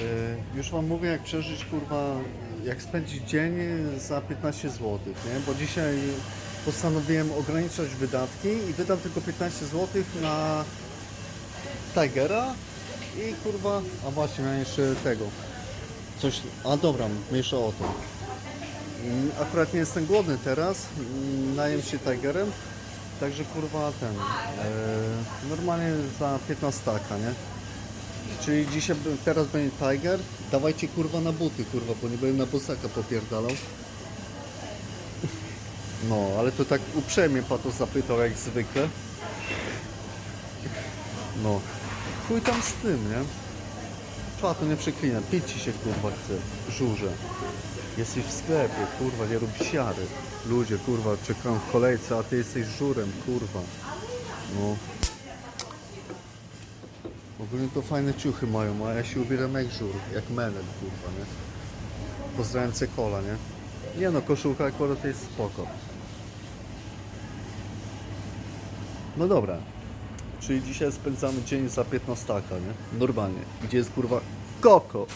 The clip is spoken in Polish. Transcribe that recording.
Y, Już wam mówię, jak przeżyć, kurwa, jak spędzić dzień za 15 zł, nie? Bo dzisiaj postanowiłem ograniczać wydatki i wydam tylko 15 zł na Tigera i kurwa, a właśnie, miałem jeszcze tego. Coś, a dobra, mniejsza o to. Mm, Akurat nie jestem głodny teraz, mm, najem się Tigerem, także kurwa ten, e, normalnie za 15 taka, nie? Czyli dzisiaj, teraz będzie Tiger, dawajcie kurwa na buty, kurwa, bo nie będę na bosaka popierdalał. No, ale to tak uprzejmie Pato zapytał jak zwykle. No, chuj tam z tym, nie? Pato nie przeklinę, pić ci się kurwa chce, żurze. Jesteś w sklepie, kurwa, nie rób siary. Ludzie, kurwa, czekają w kolejce, a ty jesteś żurem, kurwa. No. Ogólnie to fajne ciuchy mają, a ja się ubieram jak żur, jak menel, kurwa, nie? Pozdrawiam Cekola, nie? Nie no, koszulka akurat jest spoko. No dobra. Czyli dzisiaj spędzamy dzień za 15, nie? Normalnie. Gdzie jest kurwa koko?